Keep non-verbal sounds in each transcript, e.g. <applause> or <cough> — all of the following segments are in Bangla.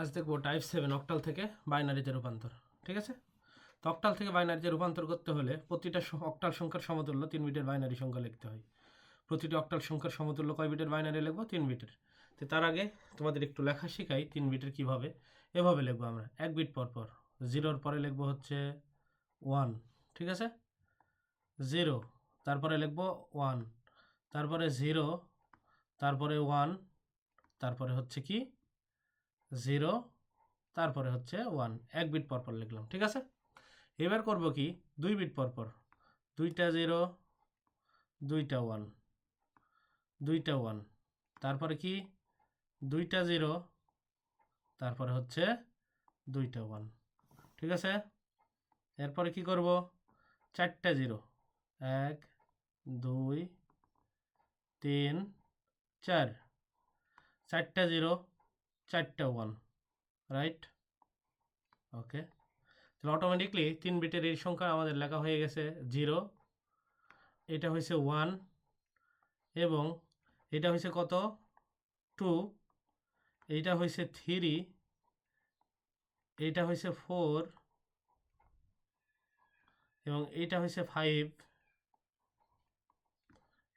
আজ দেখব টাইপ সেভেন অক্টাল থেকে বাইনারিতে রূপান্তর, ঠিক আছে? তো অক্টাল থেকে বাইনারিতে রূপান্তর করতে হলে প্রতিটা অক্টাল সংখ্যার সমতুল্য তিন বিটের বাইনারি সংখ্যা লিখতে হয়। প্রতিটি অক্টাল সংখ্যার সমতুল্য কয় বিটের বাইনারি লিখব? তিন বিটের। তো তার আগে তোমাদের একটু লেখা শেখাই তিন বিটের কীভাবে। এভাবে লিখব আমরা। এক বিট পর পর। জিরোর পরে লিখব হচ্ছে ওয়ান ঠিক আছে? জিরো তারপরে লিখব ওয়ান তারপরে জিরো তারপরে ওয়ান তারপরে হচ্ছে কি? জিরো, তারপরে হচ্ছে ওয়ান। এক বিট পর পর লিখলাম, ঠিক আছে? এবার করব কি? দুই বিট পর পর। দুইটা জিরো, দুইটা ওয়ান দুইটা ওয়ান। তারপরে কি? দুইটা জিরো, তারপরে হচ্ছে দুইটা ওয়ান, ঠিক আছে? এরপরে কি করব? চারটা জিরো। এক, দুই, তিন, চার। চারটা জিরো চারটা ওয়ান রাইট ওকে তাহলে অটোমেটিকলি তিন বিটের এই সংখ্যা আমাদের লেখা হয়ে গেছে জিরো এটা হয়েছে ওয়ান এবং এটা হয়েছে কত? টু এইটা হয়েছে থ্রি এইটা হয়েছে ফোর এবং এইটা হয়েছে ফাইভ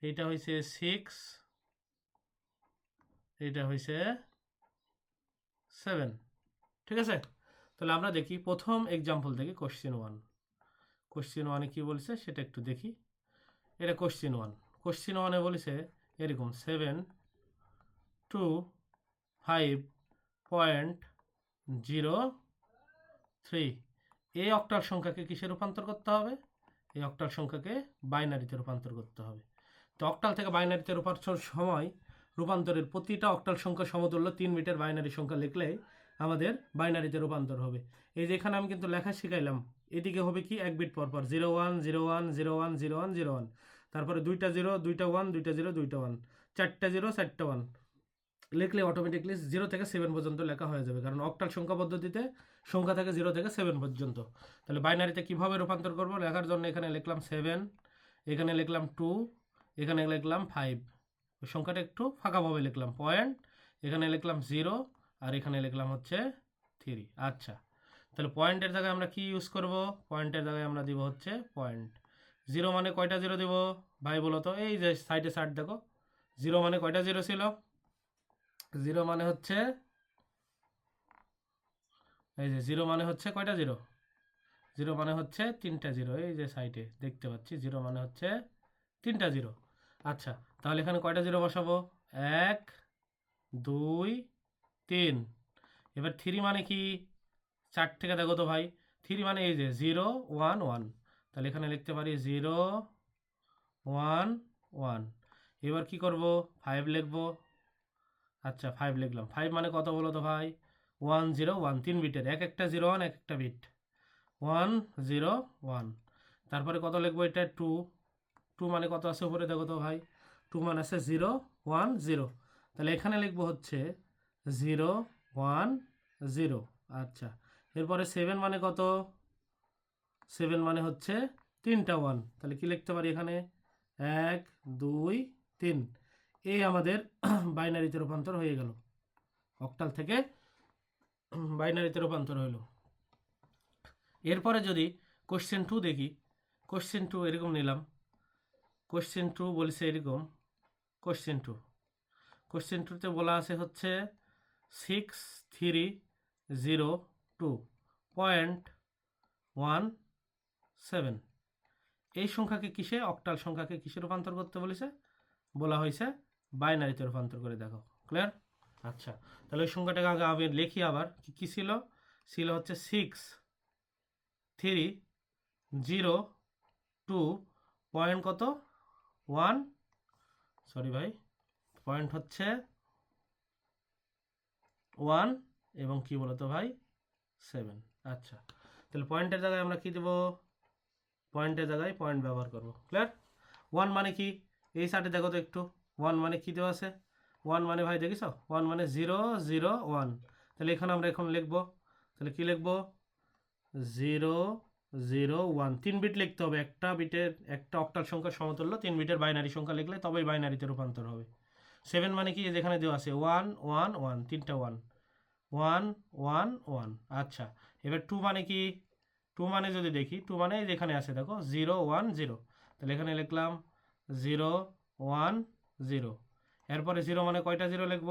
এইটা হয়েছে সিক্স এইটা হয়েছে সেভেন। ঠিক আছে? তাহলে আমরা দেখি প্রথম এক্সাম্পল থেকে কোশ্চেন ওয়ান কোশ্চেন ওয়ানে কী বলছে? সেটা একটু দেখি। এটা কোশ্চেন ওয়ান কোশ্চেন ওয়ানে বলেছে এরকম seven two five point zero three এই অক্টাল সংখ্যাকে কিসে রূপান্তর করতে হবে? এই অক্টাল সংখ্যাকে বাইনারিতে রূপান্তর করতে হবে। তো অক্টাল থেকে বাইনারিতে রূপান্তর সময় রূপান্তরের প্রতিটা অক্টাল সংখ্যা সমতুল্য তিন মিটার বাইনারি সংখ্যা লিখলে আমাদের বাইনারিতে রূপান্তর হবে। এই যে এখানে আমি কিন্তু লেখা শিখাইলাম, এদিকে হবে কি এক বিট পর পর zero one zero one zero one zero one zero one. তারপরে দুইটা জিরো, দুইটা ওয়ান, দুইটা জিরো, দুইটা ওয়ান। চারটা জিরো, চারটা ওয়ান। লিখলে অটোমেটিকলি জিরো থেকে সেভেন পর্যন্ত লেখা হয়ে যাবে, কারণ অক্টাল সংখ্যা পদ্ধতিতে সংখ্যা থাকে জিরো থেকে সেভেন পর্যন্ত। তাহলে বাইনারিতে কীভাবে রূপান্তর করব? লেখার জন্য এখানে লিখলাম সেভেন এখানে লিখলাম টু এখানে লিখলাম ফাইভ ওই সংখ্যাটা একটু ফাঁকাভাবে লিখলাম। পয়েন্ট, এখানে লিখলাম জিরো আর এখানে লিখলাম হচ্ছে থ্রি। আচ্ছা তাহলে পয়েন্টের জায়গায় আমরা কি ইউজ করব? পয়েন্টের জায়গায় আমরা দিব হচ্ছে পয়েন্ট। জিরো মানে কয়টা জিরো দিব? ভাই বলো তো, এই যে সাইডে সাইড দেখো। জিরো মানে কয়টা জিরো ছিল? জিরো মানে হচ্ছে, এই যে জিরো মানে হচ্ছে কয়টা জিরো? জিরো মানে হচ্ছে তিনটা জিরো। এই যে সাইডে দেখতে পাচ্ছি, জিরো মানে হচ্ছে তিনটা জিরো। আচ্ছা তাহলে এখানে কয়টা জিরো বসাবো? এক, দুই, তিন। এবার থ্রি মানে কি? চার থেকে দেখো তো ভাই। থ্রি মানে এই যে জিরো, ওয়ান ওয়ান। তাহলে এখানে লিখতে পারি জিরো, ওয়ান ওয়ান। এবার কি করব? ফাইভ লিখব। আচ্ছা ফাইভ লিখলাম। ফাইভ মানে কত বলো তো ভাই? One, zero, one. তিন বিটের। এক একটা জিরো, ওয়ান, এক একটা বিট। One, zero, one. তারপরে কত লিখব এটা? টু। টু মানে কত আছে উপরে দেখো তো ভাই? টু আছে জিরো, ওয়ান, জিরো। তাহলে এখানে লিখব হচ্ছে জিরো, ওয়ান, জিরো। আচ্ছা এরপরে সেভেন মানে কত? সেভেন মানে হচ্ছে তিনটা ওয়ান। তাহলে কি লিখতে পারি এখানে? এক, দুই, তিন। এই আমাদের <clears throat> বাইনারিতে রূপান্তর হয়ে গেল। অক্টাল থেকে <clears throat> বাইনারিতে রূপান্তর হলো এরপরে যদি কোশ্চেন টু দেখি কোশ্চেন টু এরকম নিলাম। কোশ্চেন টু বলছে এরকম কোশ্চেন টু কোশ্চেন টুতে বলা আছে হচ্ছে six three zero two point one seven এই সংখ্যাকে কিসে? অক্টাল সংখ্যাকে কিসে রূপান্তর করতে বলেছে? বলা হয়েছে বাইনারিতে রূপান্তর করে, দেখো। ক্লিয়ার আচ্ছা তাহলে ওই সংখ্যাটাকে আগে আমি লিখি আবার, কি, কী ছিল? ছিল হচ্ছে six three zero two point কত? ওয়ান সরি ভাই পয়েন্ট হচ্ছে ওয়ান এবং কি বলতো ভাই? সেভেন আচ্ছা তাহলে পয়েন্টের জায়গায় আমরা কি দেবো? পয়েন্টের জায়গায় পয়েন্ট ব্যবহার করব। ক্লিয়ার ওয়ান মানে কি? এই সাইডে দেখো তো একটু। ওয়ান মানে কী দেওয়া আছে? ওয়ান মানে ভাই দেখিস? ওয়ান মানে জিরো জিরো ওয়ান তাহলে এখানে আমরা এখন লিখব। তাহলে কি লিখব? Zero zero one. তিন বিট লিখতে হবে। একটা বিটের একটা অক্টাল সংখ্যা সমতুল্য, তিন বিটের বাইনারি সংখ্যা লিখলে তবেই বাইনারিতে রূপান্তর হবে। সেভেন মানে কি? যেখানে দেওয়া আছে ওয়ান ওয়ান ওয়ান তিনটা ওয়ান ওয়ান ওয়ান ওয়ান আচ্ছা এবার টু মানে কি? টু মানে যদি দেখি টু মানে যেখানে আছে, দেখো, জিরো ওয়ান জিরো। তাহলে এখানে লিখলাম, জিরো ওয়ান জিরো। এরপরে জিরো মানে কয়টা জিরো লিখব?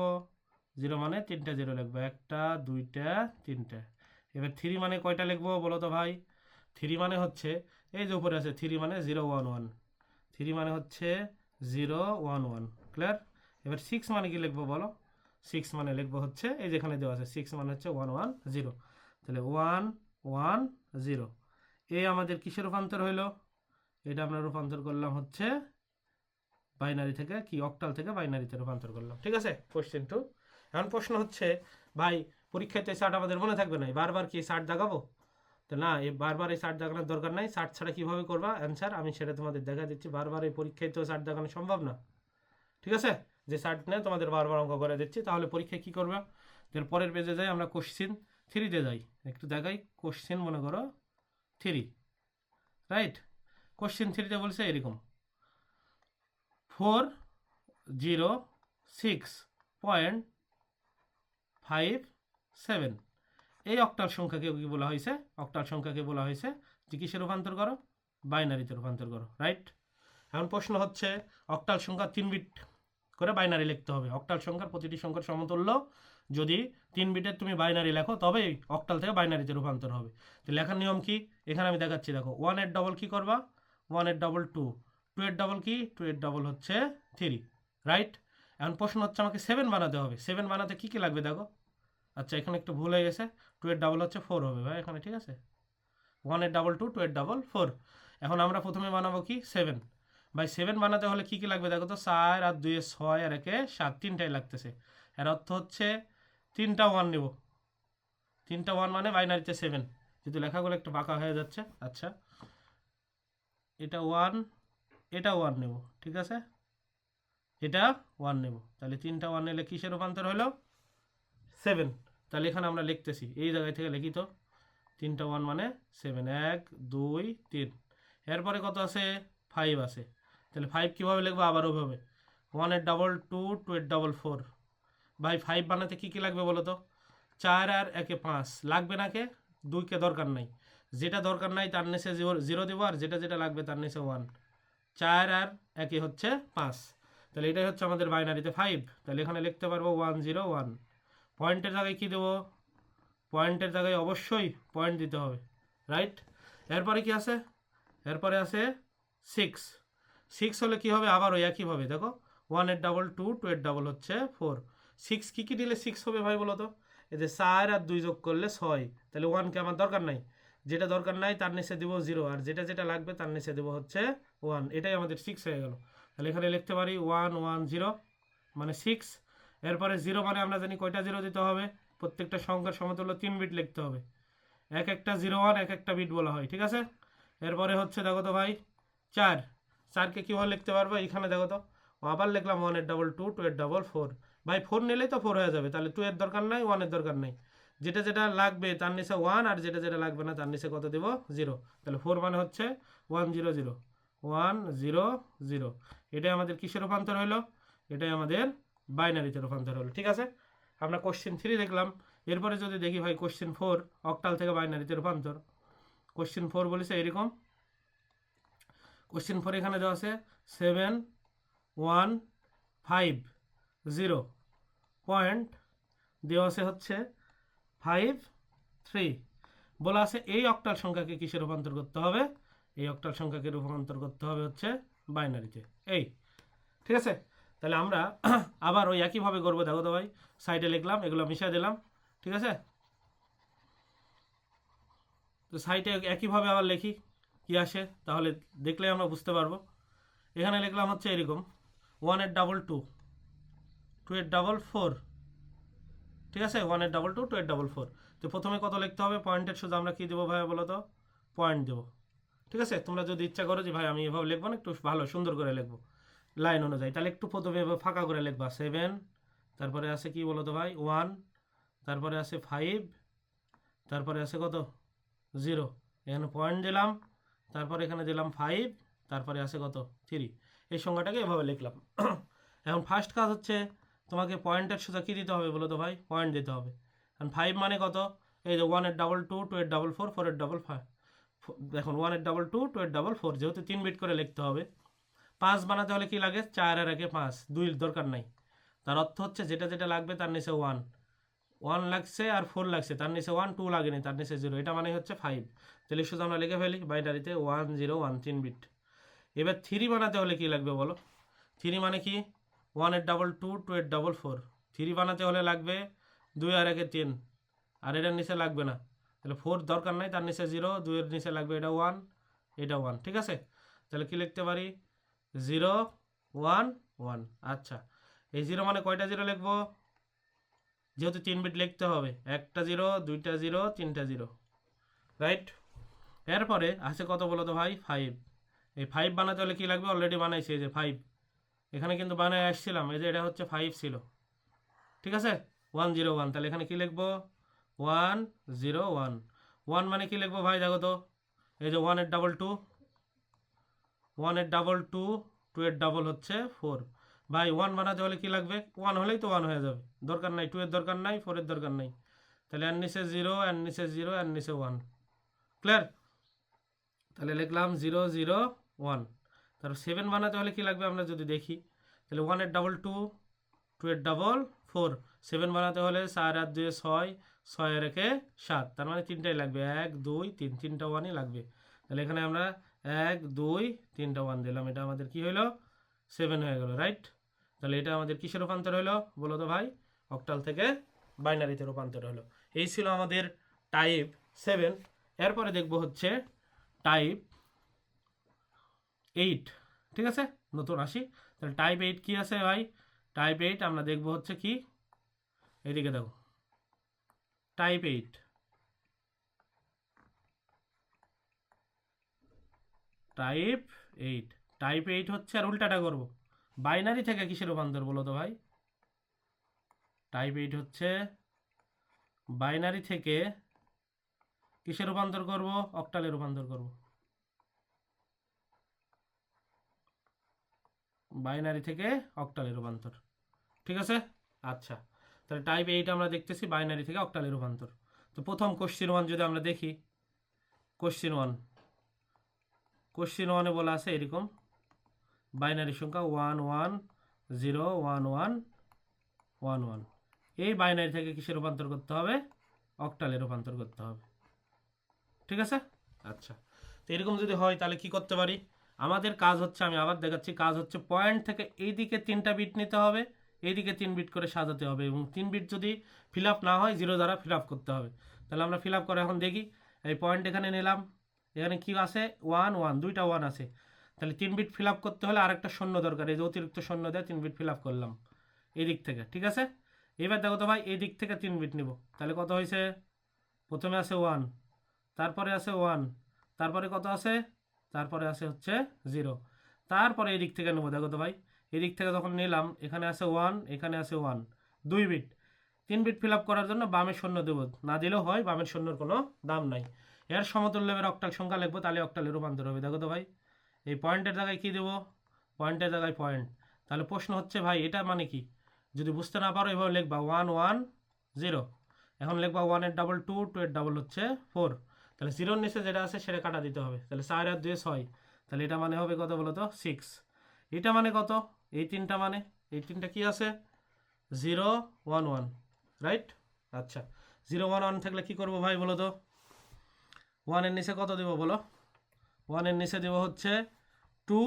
জিরো মানে তিনটা জিরো লিখব। একটা, দুইটা, তিনটা। এবার থ্রি মানে কয়টা লিখব বলো তো ভাই? থ্রি মানে হচ্ছে, এই যে উপরে আছে থ্রি মানে জিরো ওয়ান ওয়ান। থ্রি মানে হচ্ছে জিরো ওয়ান ওয়ান, ক্লিয়ার? এবার সিক্স মানে কি লিখব বলো? সিক্স মানে লিখব হচ্ছে, এই যেখানে দেওয়া আছে, সিক্স মানে হচ্ছে ওয়ান ওয়ান জিরো। তাহলে ওয়ান ওয়ান জিরো। এই আমাদের কিসে রূপান্তর হইল? এটা আমরা রূপান্তর করলাম হচ্ছে বাইনারি থেকে, কি, অক্টাল থেকে বাইনারিতে রূপান্তর করলাম। ঠিক আছে? কোশ্চেন টু এখন প্রশ্ন হচ্ছে, ভাই পরীক্ষাতে শার্ট আমাদের মনে থাকবে না বারবার কি শার্ট দাগাবো তো না এই বারবার এই শার্ট দেখানোর দরকার নাই। শার্ট ছাড়া কীভাবে করবা? অ্যান্সার আমি সেটা তোমাদের দেখা দিচ্ছি। বারবার এই পরীক্ষায় তো শার্ট দেখানো সম্ভব না। ঠিক আছে? যে শার্ট নিয়ে, তোমাদের বারবার অঙ্ক করে দিচ্ছি। তাহলে পরীক্ষায় কী করবা? এর পরের পেজে যাই, আমরা কোশ্চিন থ্রিতে যাই। একটু দেখাই। কোশ্চিন মনে করো থ্রি রাইট কোশ্চিন থ্রিতে বলছে এরকম। Four zero six point five seven এই অক্টাল সংখ্যাকে কি বলা হয়েছে? অক্টাল সংখ্যাকে বলা হয়েছে যে কিসে রূপান্তর করো? বাইনারিতে রূপান্তর করো রাইট এখন প্রশ্ন হচ্ছে অক্টাল সংখ্যা তিন বিট করে বাইনারি লিখতে হবে। অক্টাল সংখ্যার প্রতিটি সংখ্যার সমতুল্য। যদি তিন বিটের তুমি বাইনারি লেখো তবেই অক্টাল থেকে বাইনারিতে রূপান্তর হবে। তো লেখার নিয়ম কি? এখানে আমি দেখাচ্ছি, দেখো ওয়ানের ডবল কি করবা? ওয়ানের ডবল টু টু এর ডবল কি? টু এর ডবল হচ্ছে থ্রি রাইট এখন প্রশ্ন হচ্ছে, আমাকে সেভেন বানাতে হবে। সেভেন বানাতে কী কী লাগবে, দেখো? আচ্ছা এখানে একটু ভুল হয়ে গেছে। টু এর ডাবল হচ্ছে ফোর হবে ভাই এখানে, ঠিক আছে? ওয়ানের ডাবল টু টু এর ডাবল ফোর এখন আমরা প্রথমে বানাবো কি? সেভেন ভাই সেভেন বানাতে হলে কী কী লাগবে? দেখো তো, চার আর দুয়ে ছয়, আর একে সাত, তিনটাই লাগতেছে। এর অর্থ হচ্ছে তিনটা ওয়ান নেব। তিনটা ওয়ান মানে বাইনারিতে সেভেন যেহেতু লেখাগুলো একটু বাঁকা হয়ে যাচ্ছে আচ্ছা। এটা ওয়ান এটা ওয়ান নেব, ঠিক আছে? এটা ওয়ান নেব। তাহলে তিনটা ওয়ান নিলে কিসের রূপান্তর হলো? সেভেন তাহলে এখানে আমরা লিখতেছি, এই জায়গায় থেকে লিখি তো, তিনটা ওয়ান মানে সেভেন এক, দুই, তিন। এরপরে কত আছে? ফাইভ আছে। তাহলে ফাইভ কীভাবে লিখব? আবার ওইভাবে ওয়ানের ডাবল টু টু এর ডাবল ফোর ভাই ফাইভ বানাতে কী কী লাগবে বলো তো? চার আর একে পাঁচ। লাগবে না কে? দুইকে দরকার নাই। যেটা দরকার নাই তার নিচে জিরো দেবো, আর যেটা যেটা লাগবে তার নিচে ওয়ান চার আর একে হচ্ছে পাঁচ। তাহলে এটাই হচ্ছে আমাদের বাইনারিতে ফাইভ তাহলে এখানে লিখতে পারব ওয়ান জিরো ওয়ান পয়েন্টের জায়গায় কী দেবো? পয়েন্টের জায়গায় অবশ্যই পয়েন্ট দিতে হবে রাইট এরপরে কি আছে? এরপরে আছে সিক্স সিক্স হলে কী হবে? আবার ওই একইভাবে দেখো ওয়ানের ডাবল টু টু এর ডাবল হচ্ছে ফোর সিক্স কী কী দিলে সিক্স হবে ভাই বলো তো? এই যে চার আর দুই যোগ করলে ছয়। তাহলে ওয়ানকে আমার দরকার নাই। যেটা দরকার নাই, তার নিচে দেবো জিরো আর যেটা যেটা লাগবে, তার নিচে দেবো হচ্ছে ওয়ান এটাই আমাদের সিক্স হয়ে গেল। তাহলে এখানে লিখতে পারি ওয়ান ওয়ান জিরো মানে সিক্স এরপরে জিরো মানে আমরা জানি কয়টা জিরো দিতে হবে? প্রত্যেকটা সংখ্যার সমতুল্য তিন বিট লিখতে হবে। এক একটা জিরো ওয়ান এক একটা বিট বলা হয়, ঠিক আছে? এরপরে হচ্ছে, দেখো তো ভাই, চার। চারকে কীভাবে লিখতে পারব? এখানে দেখো তো, আবার লিখলাম ওয়ানের ডাবল টু টু এর ডাবল ফোর ভাই ফোর নিলেই তো ফোর হয়ে যাবে, তাহলে টু এর দরকার নাই ওয়ানের দরকার নাই। যেটা যেটা লাগবে তার নিচে ওয়ান আর যেটা যেটা লাগবে না তার নিচে কত দেবো? জিরো তাহলে ফোর মানে হচ্ছে one zero zero one zero zero এটাই আমাদের কিসের রূপান্তর হলো এটাই আমাদের বাইনারিতে রূপান্তর হলো, ঠিক আছে? আমরা কোশ্চেন থ্রি দেখলাম। এরপরে যদি দেখি ভাই কোশ্চেন ফোর অক্টাল থেকে বাইনারিতে রূপান্তর কোশ্চেন ফোর বলেছে এরকম। কোশ্চেন ফোর এখানে দেওয়া আছে seven one five zero point দেওয়া আছে হচ্ছে ফাইভ থ্রি বলা আছে এই অক্টাল সংখ্যাকে কিসে রূপান্তর করতে হবে? এই অক্টাল সংখ্যাকে রূপান্তর করতে হবে হচ্ছে বাইনারিতে এই, ঠিক আছে? তাহলে আমরা <clears throat> আবার ওই একইভাবে করব। দেখো তো ভাই সাইডে লিখলাম, এগুলো মিশিয়ে দিলাম, ঠিক আছে? তো সাইডে একইভাবে আবার লিখি, কি আসে? তাহলে দেখলে আমরা বুঝতে পারব। এখানে লিখলাম হচ্ছে এরকম ওয়ানের ডাবল টু টু এর ডাবল ফোর ঠিক আছে? ওয়ানের ডাবল টু টু এর ডাবল ফোর তো প্রথমে কত লিখতে হবে? পয়েন্টের শুধু আমরা কী দেবো ভাই বলো তো? পয়েন্ট দেবো। ঠিক আছে? তোমরা যদি ইচ্ছা করো যে ভাই আমি এভাবে লিখব না, একটু ভালো, সুন্দর করে লিখব। লাইন অনুযায়ী। তাহলে একটু প্রথমে ফাঁকা করে লিখবা। সেভেন তারপরে আছে কি বলো তো ভাই? ওয়ান তারপরে আছে ফাইভ তারপরে আছে কত? জিরো এখানে পয়েন্ট দিলাম, তারপরে এখানে দিলাম ফাইভ তারপরে আছে কত? থ্রি এই সংখ্যাটাকে এভাবে লিখলাম। <coughs> এখন ফার্স্ট কাজ হচ্ছে তোমাকে পয়েন্টের সোজা কী দিতে হবে বলো তো ভাই? পয়েন্ট দিতে হবে। ফাইভ মানে কত? এই যে one eight double two two eight double four four eight double five দেখুন one eight double two two eight double four যেহেতু তিন বিট করে লিখতে হবে পাঁচ বানাতে হলে কি লাগে? চার আর আগে পাঁচ। দুই দরকার নাই। তার অর্থ হচ্ছে যেটা যেটা লাগবে তার নিচে ওয়ান ওয়ান লাগছে আর ফোর লাগছে। তার নিচে ওয়ান টু লাগেনি, তার নিচে জিরো এটা মানে হচ্ছে ফাইভ তাহলে শুধু আমরা লিখে ফেলি বাইনারিতে ওয়ান জিরো ওয়ান তিন বিট এবার থ্রি বানাতে হলে কি লাগবে বলো? থ্রি মানে কি? One eight double two two eight double four three বানাতে হলে লাগবে দুই আর একে তিন। আর এটার নিচে লাগবে না। তাহলে ফোর দরকার নাই, তার নিচে জিরো দুইয়ের নিচে লাগবে এটা ওয়ান এটা ওয়ান ঠিক আছে? তাহলে কি লিখতে পারি? Zero, one one. আচ্ছা এই জিরো মানে কয়টা জিরো লিখব? যেহেতু তিন বিট লিখতে হবে। একটা জিরো, দুইটা জিরো, তিনটা জিরো। রাইট এরপরে আছে কত বলো তো ভাই? ফাইভ এই ফাইভ বানাতে হলে কী লাগবে? অলরেডি বানাইছি, এই যে ফাইভ এখানে কিন্তু বানায় আসছিলাম, এই যে এটা হচ্ছে ফাইভ ছিল। ঠিক আছে? ওয়ান জিরো ওয়ান তাহলে এখানে কী লিখব? ওয়ান জিরো ওয়ান ওয়ান মানে কী লিখব ভাই? দেখো তো। এই যে one eight double two one eight double two two eight double হচ্ছে ফোর ভাই ওয়ান বানাতে হলে কী লাগবে? ওয়ান হলেই তো ওয়ান হয়ে যাবে। দরকার নাই টু এর দরকার নাই ফোরের দরকার নাই। তাহলে এর নিচে জিরো এর নিচে জিরো এর নিচে ওয়ান ক্লিয়ার তাহলে লিখলাম জিরো জিরো ওয়ান তারপর সেভেন বানাতে হলে কী লাগবে আমরা যদি দেখি? তাহলে one eight double two two eight double four seven বানাতে হলে চার আর দুয়ে ছয় ছয় একে সাত। তার মানে তিনটাই লাগবে। এক, দুই, তিন। তিনটা ওয়ানই লাগবে। তাহলে এখানে আমরা এক, দুই, তিনটা ওয়ান দিলাম। এটা আমাদের কি হলো সেভেন হয়ে গেল রাইট তাহলে এটা আমাদের কিসের রূপান্তর হলো বলো তো ভাই? অক্টাল থেকে বাইনারিতে রূপান্তর হলো এই ছিল আমাদের টাইপ সেভেন এরপরে দেখব হচ্ছে টাইপ এইট ঠিক আছে? নতুন আসি। তাহলে টাইপ এইট কি আছে ভাই? টাইপ এইট আমরা দেখব হচ্ছে কি? এদিকে দেখো। Type eight type eight type eight হচ্ছে আর উল্টাটা করব। বাইনারি থেকে কিসের রূপান্তর বলো তো ভাই? টাইপ এইট হচ্ছে বাইনারি থেকে কিসের রূপান্তর করব? অক্টালে রূপান্তর করব। বাইনারি থেকে অক্টালে রূপান্তর। ঠিক আছে? আচ্ছা। তাহলে টাইপ এইট আমরা দেখতেছি বাইনারি থেকে অক্টালে রূপান্তর। তো প্রথম কোশ্চিন ওয়ান যদি আমরা দেখি। কোশ্চিন ওয়ান কোশ্চিন ওয়ানে বলা আছে এরকম। বাইনারি সংখ্যা one one zero one one one one এই বাইনারি থেকে কিসে রূপান্তর করতে হবে? অক্টালে রূপান্তর করতে হবে। ঠিক আছে? আচ্ছা। তো এরকম যদি হয়, তাহলে কি করতে পারি? আমাদের কাজ হচ্ছে, আমি আবার দেখাচ্ছি, কাজ হচ্ছে পয়েন্ট থেকে এইদিকে তিনটা বিট নিতে হবে, এইদিকে তিন বিট করে সাজাতে হবে এবং তিন বিট যদি ফিল না হয় জিরো দ্বারা ফিল করতে হবে। তাহলে আমরা ফিল করে এখন দেখি। এই পয়েন্ট এখানে নিলাম। এখানে কি আছে? ওয়ান ওয়ান দুইটা ওয়ান আছে। তাহলে তিন বিট ফিল আপ করতে হলে আরেকটা শূন্য দরকার। এই যে অতিরিক্ত শূন্য দেয়, তিন বিট ফিল আপ করলাম এই দিক থেকে, ঠিক আছে? এবার দেখো তো ভাই এই দিক থেকে তিন বিট নিব। তাহলে কত হয়েছে? প্রথমে আছে ওয়ান তারপরে আছে ওয়ান তারপরে কত আছে? তারপরে আছে হচ্ছে জিরো তারপরে এই দিক থেকে নেব, দেখো তো ভাই। এই দিক থেকে যখন নিলাম, এখানে আছে ওয়ান এখানে আছে ওয়ান দুই বিট তিন বিট ফিল আপ করার জন্য বামের শূন্য দেবো। না দিলেও হয়, বামের শূন্যর কোনো দাম নাই। এর সমতুল্যের অক্টাল সংখ্যা, লিখব তাহলে অক্টালে রূপান্তর হবে। দেখো তো ভাই, এই পয়েন্টের জায়গায় কী দেবো? পয়েন্টের জায়গায় পয়েন্ট। তাহলে প্রশ্ন হচ্ছে ভাই, এটা মানে কি? যদি বুঝতে না পারো, এভাবে লিখবা ওয়ান ওয়ান জিরো এখন লিখবা one eight double two two eight double হচ্ছে ফোর তাহলে জিরোর নিচে যেটা আছে, সেটা কাটা দিতে হবে। তাহলে চার আর দুয়ে ছয়। তাহলে এটা মানে হবে কত বলো তো সিক্স এটা মানে কত? এই তিনটা মানে? এই তিনটা কি আছে? জিরো ওয়ান ওয়ান রাইট আচ্ছা। জিরো ওয়ান ওয়ান থাকলে কী করব ভাই বলো তো ওয়ানের নিচে কত দেবো বলো? ওয়ানের নিচে দেবো হচ্ছে টু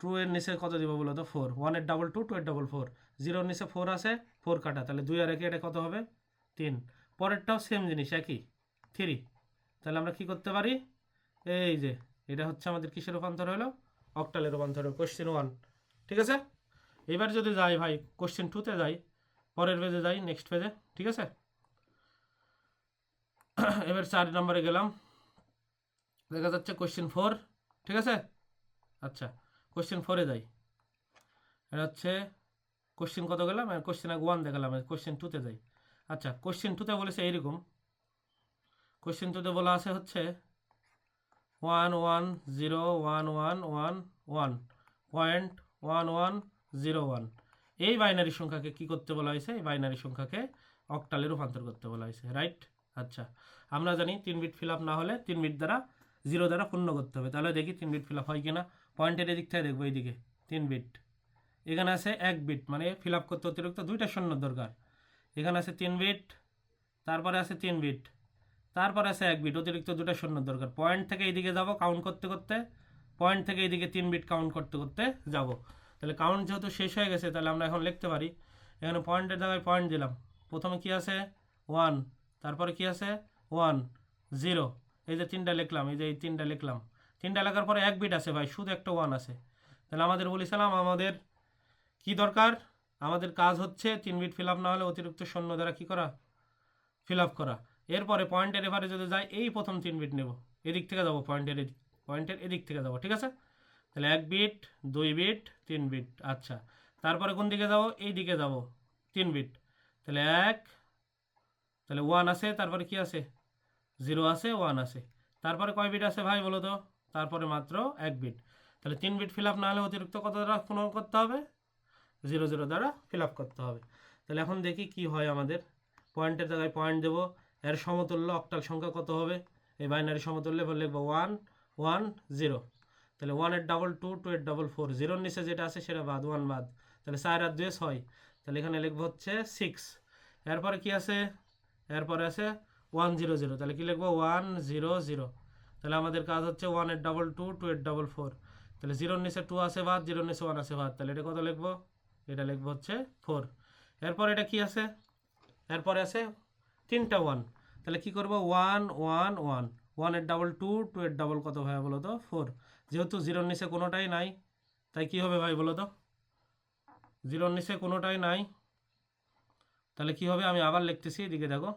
টু এর নিচে কত দেবো বলো তো? ফোর ওয়ানের ডাবল টু টু এর ডাবল ফোর জিরোর নিচে ফোর আছে ফোর কাটা। তাহলে দুই আর একে এটা কত হবে? তিন। পরেরটাও সেম জিনিস, একই? থ্রি তাহলে আমরা কি করতে পারি? এই যে, এটা হচ্ছে আমাদের কিসের রূপান্তর হলো? অক্টালের রূপান্তর হলো কোশ্চেন ওয়ান ঠিক আছে? এবার যদি যাই ভাই কোশ্চেন টুতে যাই, পরের পেজে যাই নেক্সট পেজে ঠিক আছে? এবার চার নম্বরে গেলাম। দেখা যাচ্ছে কোশ্চেন ফোর ঠিক আছে? আচ্ছা কোশ্চেন ফোরে যাই। এটা হচ্ছে কোশ্চেন কত গেলাম? কোশ্চেন ওয়ান দেখালাম কোশ্চেন টুতে যাই। আচ্ছা কোশ্চেন টুতে বলেছে এইরকম। কোশ্চেন টুতে বলা আছে হচ্ছে one one zero one one one one point one one zero one এই বাইনারি সংখ্যাকে কি করতে বলা হয়েছে? এই বাইনারি সংখ্যাকে অক্টালে রূপান্তর করতে বলা হয়েছে রাইট আচ্ছা আমরা জানি তিন বিট ফিল আপ না হলে তিন বিট দ্বারা জিরো দ্বারা পূর্ণ করতে হবে। তাহলে দেখি তিন বিট ফিল আপ হয় কিনা। পয়েন্টের এদিক থেকে দেখব এইদিকে, তিন বিট এখানে আছে এক বিট মানে ফিল আপ করতে অতিরিক্ত দুইটা শূন্য দরকার। এখানে আছে তিন বিট তারপরে আছে তিন বিট তারপরে আছে এক বিট অতিরিক্ত দুটো শূন্য দরকার। পয়েন্ট থেকে এইদিকে যাব কাউন্ট করতে করতে পয়েন্ট থেকে এইদিকে তিন বিট কাউন্ট করতে করতে যাব। তাহলে কাউন্ট যেহেতু শেষ হয়ে গেছে, তাহলে আমরা এখন লিখতে পারি। এখানে পয়েন্টের জায়গায় পয়েন্ট দিলাম। প্রথমে কি আছে? ওয়ান তারপরে কি আছে? ওয়ান জিরো এই যে তিনটা লিখলাম, এই যে এই তিনটা লিখলাম। তিনটা লেখার পরে এক বিট আছে ভাই, শুধু একটা ওয়ান আছে। তাহলে আমাদের বলেছিলাম আমাদের কি দরকার? আমাদের কাজ হচ্ছে তিন বিট ফিল আপ না হলে অতিরিক্ত শূন্য দ্বারা কি করা? ফিল আপ করা। এরপরে পয়েন্টের এভারে যদি যাই এই প্রথম তিন বিট নেব। এদিক থেকে যাব পয়েন্টের এদিক পয়েন্টের এদিক থেকে যাব, ঠিক আছে? তাহলে এক বিট দুই বিট তিন বিট আচ্ছা। তারপরে কোন দিকে যাব? এই দিকে যাব, তিন বিট তাহলে এক তাহলে ওয়ান আছে, তারপরে কি আছে? জিরো আছে ওয়ান আছে। তারপরে কয় বিট আছে ভাই বলো তো? তারপরে মাত্র এক বিট তাহলে তিন বিট ফিল আপ না হলে অতিরিক্ত কত দ্বারা পূরণ করতে হবে? জিরো জিরো দ্বারা ফিল আপ করতে হবে। তাহলে এখন দেখি কি হয় আমাদের। পয়েন্টের জায়গায় পয়েন্ট দেবো। এর সমতুল্য অক্টাল সংখ্যা কত হবে? এই বাইনারি সমতুল্য লিখব ওয়ান ওয়ান জিরো তাহলে ওয়ানের ডাবল টু টু এর ডাবল ফোর জিরোর নিচে যেটা আছে সেটা বাদ ওয়ান বাদ। তাহলে চার আর দুয়ে ছয়। তাহলে এখানে লিখব হচ্ছে সিক্স এরপরে কি আছে? এরপরে আছে ওয়ান জিরো জিরো তাহলে কী লিখব? ওয়ান জিরো জিরো তাহলে আমাদের কাজ হচ্ছে ওয়ানের ডাবল টু টু এর ডাবল ফোর তাহলে জিরোর নিচে টু আছে ভাত জিরোর নিচে ওয়ান আছে ভাত তাহলে এটা কত লিখব? এটা লিখব হচ্ছে ফোর এরপর এটা কি আছে? এরপরে আছে তিনটা ওয়ান তাহলে কি করব? ওয়ান ওয়ান ওয়ান ওয়ানের ডাবল টু টু এর ডাবল কত ভাই বলো তো? ফোর যেহেতু জিরোর নিচে কোনোটাই নাই, তাই কি হবে ভাই বলো তো? জিরোর নিচে কোনোটাই নাই তাহলে কি হবে? আমি আবার লিখতেছি, এদিকে দেখো।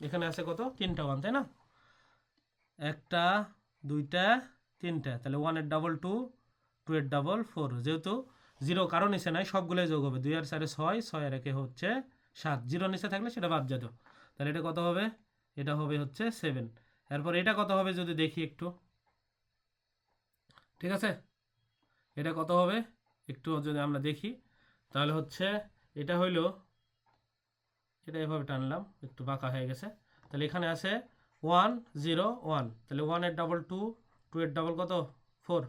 এখানে আছে কত? তিনটা ওয়ান তাই না? একটা, দুইটা, তিনটা। তাহলে ওয়ানের ডাবল টু টু এর ডাবল ফোর যেহেতু জিরো কারও নিচে নাই, সবগুলোই যোগ হবে। দুই আর চারে ছয় ছয় আর একে হচ্ছে সাত। জিরো নিচে থাকলে সেটা বাদ যেত। তাহলে এটা কত হবে? এটা হবে হচ্ছে সেভেন এরপর এটা কত হবে যদি দেখি একটু? ঠিক আছে? এটা কত হবে? একটু যদি আমরা দেখি, তাহলে হচ্ছে এটা হইল এটা এভাবে টানলাম, একটু বাঁকা হয়ে গেছে। তাহলে এখানে আছে ওয়ান জিরো ওয়ান তাহলে ওয়ান ওয়ানের ডাবল টু টু এর ডাবল কত? ফোর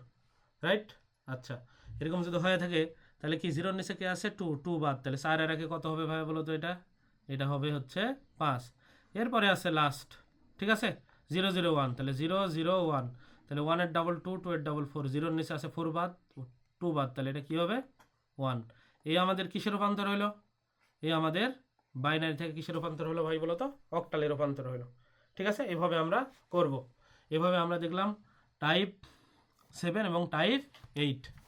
রাইট আচ্ছা এরকম যদি হয়ে থাকে, তাহলে কি জিরোর নিচে কে আছে? টু টু বাদ। তাহলে চার এর আগে কত হবে ভাই বলো তো এটা? এটা হবে হচ্ছে পাঁচ। এরপরে আছে লাস্ট ঠিক আছে? জিরো জিরো ওয়ান তাহলে জিরো জিরো ওয়ান তাহলে ওয়ান ওয়ানের ডাবল টু টু এর ডাবল ফোর জিরোর নিচে আছে ফোর বাদ টু বাদ। তাহলে এটা কী হবে? ওয়ান এই আমাদের কিসের রূপান্তর হলো এই আমাদের বাইনারি থেকে কিসের রূপান্তর হলো ভাই বলো তো অক্টালে রূপান্তর হলো। ঠিক আছে? এভাবে আমরা করব। এভাবে আমরা দেখলাম টাইপ সেভেন এবং টাইপ এইট